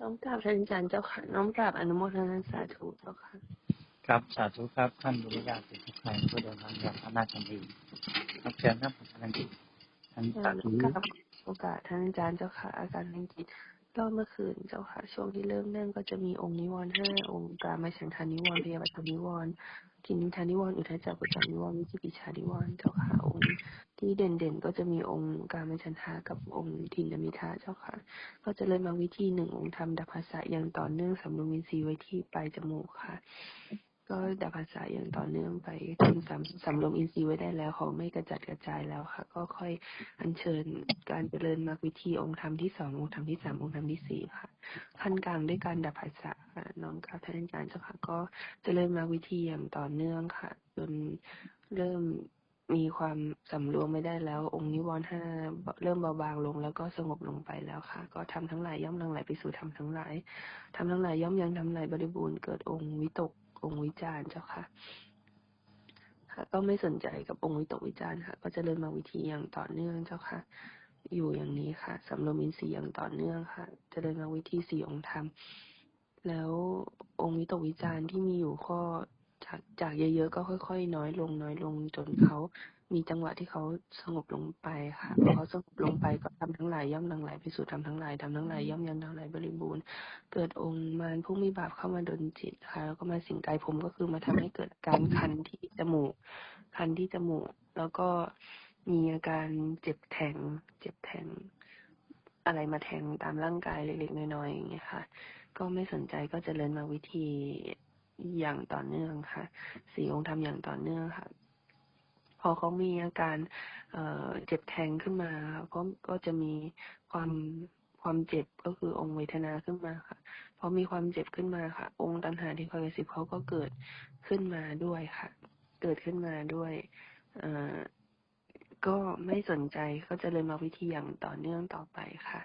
น้อมกราบท่านอาจารย์เจ้าค่ะ น้อมกราบอนุโมทนาสาธุเจ้าค่ะ ครับสาธุครับท่านบุญญาสิทธิชัยผู้เดินทางจากพระนาจันทีรับเชิญครับท่านจิตท่านสาธุกราบโอกาสท่านอาจารย์เจ้าค่ะ อาการทางจิตก็เมื่อคืนเจ้าค่ะ ช่วงที่เริ่มนั่งก็จะมีองค์นิวรณ์ห้าองค์การมาฉันทานิวรณ์พยาบาทนิวรณ์กินทานิวรณ์อุทัยจักกุจักนิวรณ์วิจิกิจชานิวรณ์เจ้าค่ะองค์ ที่เด่นๆก็จะมีองค์การมาฉันทากับองค์ทินมิทาเจ้าค่ะ ก็จะเริ่มมาวิธีหนึ่งองค์ทำดับภาษาอย่างต่อเนื่องสำรวมอินทรีย์ไว้ที่ปลายจมูกค่ะ ก็ดับภาษาอย่างต่อเนื่องไปจนสำสำรวมอินทรีย์ไว้ได้แล้วเขาไม่กระจัดกระจายแล้วค่ะ ก็ค่อยอัญเชิญการเจริญมรรควิธีองค์ธรรมที่สององค์ธรรมที่สามองค์ธรรมที่สี่ค่ะขั้นกลางด้วยการดับภาษาค่ะน้อมกราท่านอาจารย์เจ้าค่ะ ก็เจริญมรรควิธีอย่างต่อเนื่องค่ะ จนเริ่ม มีความสำรวมไม่ได้แล้ว องค์นิวรณ์ห้าเริ่มเบาบางลง แล้วก็สงบลงไปแล้วค่ะ ก็ทำทั้งหลายย่อมหลังไหลไปสู่ธรรมทั้งหลายทำทั้งหลายย่อมยังทำหลายบริบูรณ์เกิดองค์วิตก องค์วิจารเจ้าค่ะค่ะ ก็ไม่สนใจกับองค์วิตกวิจารค่ะ ก็จะเริ่มมาวิธีอย่างต่อเนื่องเจ้าค่ะ อยู่อย่างนี้ค่ะสำรวมอินทรีย์อย่างต่อเนื่องค่ะจะเดินมาวิธีสี่องค์ธรรมแล้วองค์วิตกวิจารที่มีอยู่ก็ จากจากเยอะๆก็ค่อยๆ น้อยลงน้อยลงจนเขามีจังหวะที่เขาสงบลงไปค่ะพอเขาสงบลงไปก็ทำทั้งหลายย่อมหลังไหลไปสู่ทำทั้งหลายทำทั้งหลายย่อมยันทั้งหลายบริบูรณ์ เกิดองค์มารผู้มีบาปเข้ามาดนจิตค่ะแล้วก็มาสิงกายผมก็คือมาทำให้เกิดอาการคันที่จมูก คันที่จมูก แล้วก็มีอาการเจ็บแทง เจ็บแทง อะไรมาแทงตามร่างกายเล็กๆน้อยๆอย่างเงี้ยค่ะ ก็ไม่สนใจก็เจะเริญมาวิธี อย่างต่อเนื่องค่ะ สี่องค์ทำอย่างต่อเนื่องค่ะ พอเขามีอาการเอเจ็บแทงขึ้นมาก็ก็จะมีความความเจ็บก็คือองค์เวทนาขึ้นมาค่ะ พอมีความเจ็บขึ้นมาค่ะ องค์ตัณหาที่คอยกระสิบเขาก็เกิดขึ้นมาด้วยค่ะ เกิดขึ้นมาด้วยเอ่อก็ไม่สนใจก็จะเลยมาวิธีอย่างต่อเนื่องต่อไปค่ะ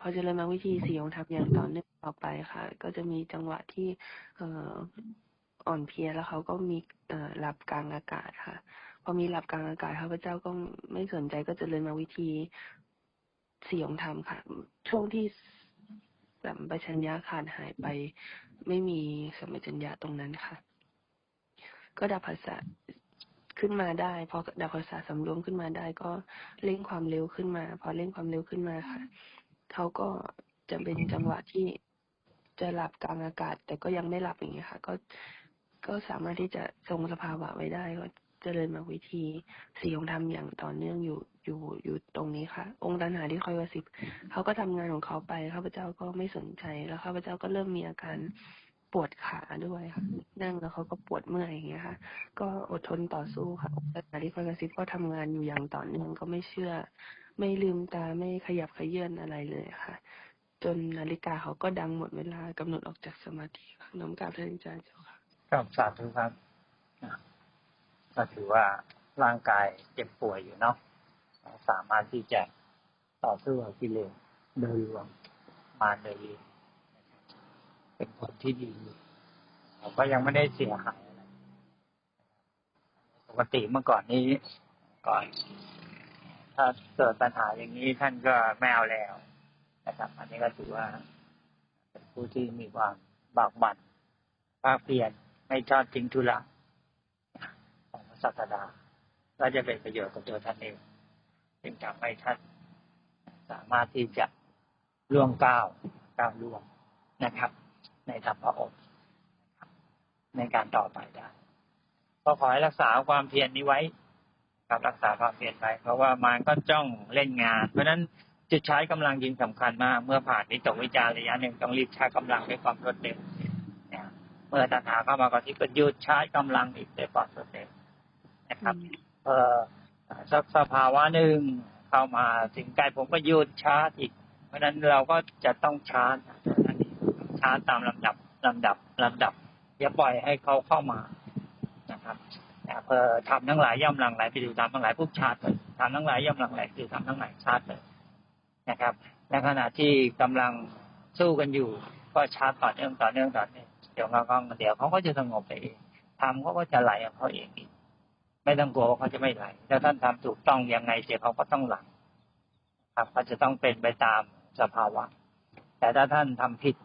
พอเจริญมาวิธีสี่องค์ทำอย่างต่อเนื่องต่อไปค่ะ ก็จะมีจังหวะที่เอ่ออ่อนเพลียแล้วเขาก็มีเอ่อหลับกลางอากาศค่ะ พอมีหลับกลางอากาศข้าพเจ้าก็ไม่สนใจก็เจะเริญมาวิธีสี่องค์ธรรมค่ะ ช่วงที่สัมปชัญญะขาดหายไป ไม่มีสัมปชัญญะตรงนั้นค่ะ ก็ดับภาษาขึ้นมาได้พอดับภาษาสำรวมขึ้นมาได้ ก็เร่งความเร็วขึ้นมา พอเร่งความเร็วขึ้นมาค่ะ เขาก็จะเป็นจังหวะที่จะหลับกลางอากาศ แต่ก็ยังไม่หลับอย่างเงี้ยค่ะ ก็ก็สามารถที่จะทรงสภาวะไว้ได้ก็เจริญมาวิธีสี่องค์ธรรมอย่างต่อเนื่องอยู่อยู่อยู่ตรงนี้ค่ะ องค์ตัณหาที่คอยกระสิบเขาก็ทำงานของเขาไปข้าพเจ้าก็ไม่สนใจแล้วข้าพเจ้าก็เริ่มมีอาการปวดขาด้วยค่ะ นั่งแล้วเขาก็ปวดเมื่อยอย่างเงี้ยค่ะ ก็อดทนต่อสู้ค่ะองค์ตัณหาที่คอยกระซิบก็ทำงานอยู่อย่างต่อเนื่องก็ไม่เชื่อ ไม่ลืมตาไม่ขยับขยื่นอะไรเลยค่ะ จนนาฬิกาเขาก็ดังหมดเวลากำหนดออกจากสมาธิค่ะน้อมกราบท่านอาจารย์เจ้าค่ะครับสาธุครับก็ถือว่าร่างกายเจ็บป่วยอยู่เนาะสามารถที่จะต่อสู้กับกิเลสโดยรวมมาโดยรวมเป็นผลที่ดีเราก็ยังไม่ได้เสียหายอะไรปกติเมื่อก่อนนี้ก่อน ถ้าเกิดปัญหาอย่างนี้ท่านก็ไม่เอาแล้วนะครับ อันนี้ก็ถือว่าเป็นผู้ที่มีความบากบั่นภาคเพียรไม่ทอดทิ้งธุระของพระสัสดาก็จะเป็นประโยชน์กับตัวท่านเองจึงทำให้ท่านสามารถที่จะล่วงก้าวก้าวล่วงนะครับ ในธรรมพระองค์นะครับในการต่อไปได้ก็ขอให้รักษาความเพียรนี้ไว้ ครับ รักษาความเพียรไว้เพราะว่ามันก็จ้องเล่นงาน เพราะฉะนั้นจุดใช้กำลังยิงสำคัญมาก เมื่อผ่านวิตกวิจารระยะหนึ่งต้องรีบใช้กำลังด้วยความรวดเร็วเมื่อตัณหาเข้ามากระทิบก็ยุดใช้กำลังอีกด้วยความรวดเร็วนะครับเออสักสภาวะหนึ่งเข้ามาถึงกายผมก็ยุดชาร์จอีก เพราะฉะนั้นเราก็จะต้องชาร์จชาร์จตามลำดับลำดับลำดับอย่าปล่อยให้เขาเข้ามานะครับ แต่เพอทำทั้งหลายย่อมหลังไหลไปดูทำทั้งหลายปุ๊บชาร์จเลยทำทั้งหลายย่อมหลังไหลไปดูทำทั้งหลายชาร์จเลยนะครับในขณะที่กำลังสู้กันอยู่ ก็ชาร์จต่อเนื่องต่อเนื่องต่อเนื่องเดี๋ยวเขาก็เดี๋ยวเขาก็จะสงบไปเองทำเขาก็จะไหลของเขาเองอีกไม่ต้องกลัวว่าเขาจะไม่ไหลถ้าท่านทำถูกต้องยังไงเสียเขาก็ต้องไหลครับเขาจะต้องเป็นไปตามสภาวะ แต่ถ้าท่านทำผิด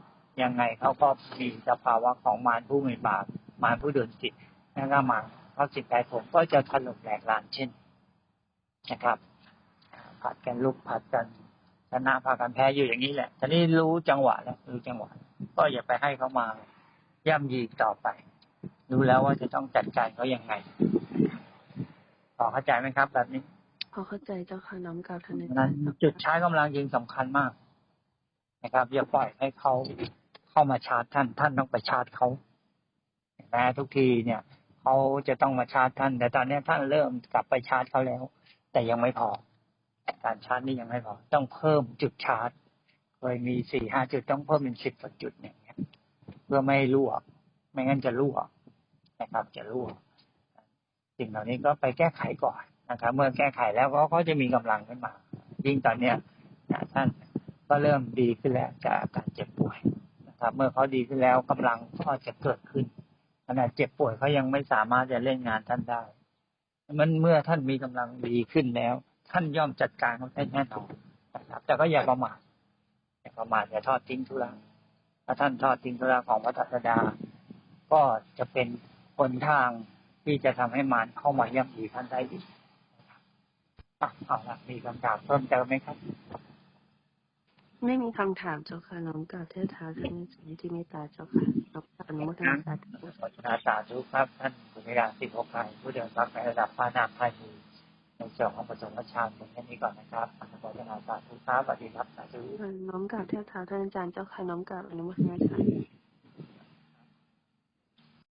ยังไงเขาก็มีสภาวะของมารผู้มีบาปมารผู้เดินจิตแล้วก็มา รเขาจิตใจผมก็จะถล่มแหลกลานเช่นนะครับผัดกันลุกผัดกันชนะพากันแพ้อยู่อย่างนี้แหละทีนี้รู้จังหวะแล้วรู้จังหวะ ก็อย่าไปให้เขามาย่ำยีต่อไป รู้แล้วว่าจะต้องจัดการเขายังไงพอเข้าใจไหมครับ แบบนี้พอเข้าใจเจ้าค่ะน้อมกราบท่านอาจานั้รนย์เจ้าจุดค่ะใช้กำลังยิงสำคัญมาก นะครับ อย่าปล่อยให้เขาเข้ามาชาร์จท่านท่านต้องไปชาร์จเขาเห็นไหมทุกทีเนี่ย เขาจะต้องมาชาร์จท่าน แต่ตอนนี้ท่านเริ่มกลับไปชาร์จเขาแล้ว แต่ยังไม่พอ การชาร์จนี่ยังไม่พอ ต้องเพิ่มจุดชาร์จเคยมีสี่ห้าจุดต้องเพิ่มเป็นสิบกว่าจุดเนี่ยเพื่อไม่ให้รั่วไม่งั้นจะรั่วนะครับ จะรั่วสิ่งเหล่านี้ก็ไปแก้ไขก่อนนะครับ เมื่อแก้ไขแล้วก็เขาจะมีกำลังขึ้นมา ยิ่งตอนเนี้ยนะท่านก็เริ่มดีขึ้นแล้วจากอาการเจ็บป่วยนะครับ เมื่อเขาดีขึ้นแล้วกำลังก็จะเกิดขึ้น ขณะเจ็บป่วยเขายังไม่สามารถจะเล่นงานท่านได้มันเมื่อท่านมีกำลังดีขึ้นแล้ว ท่านย่อมจัดการเขาได้แน่นอนนะครับแต่ก็อย่าประมาทอย่าประมาทอย่าทอดทิ้งธุระถ้าท่านทอดทิ้งธุระของพระศาสดา ก็จะเป็นคนทางที่จะทำให้มารเข้ามาย่ำยีท่านได้อีกอะเอาละมีคำถามเพิ่มเติมไหมครับ ไม่มีคำถามเจ้าค่ะน้อมกราบเทิดเท้าท่านอาจารย์ที่เมตตาเจ้าค่ะน้อมกราบอนุโมทนาสาธุขอชนาสาธุครับท่านสุนิราสิบหกไทยผู้เดินพักในระดับพระนามพายีในส่วนของประสงค์ชาติเป็นแค่นี้ก่อนนะครับขอชนาสาธุครับสวัสดีครับสาธุน้อมกราบเทิดเท้าท่านอาจารย์เจ้าค่ะน้อมกราบอนุโมทนาสาธุ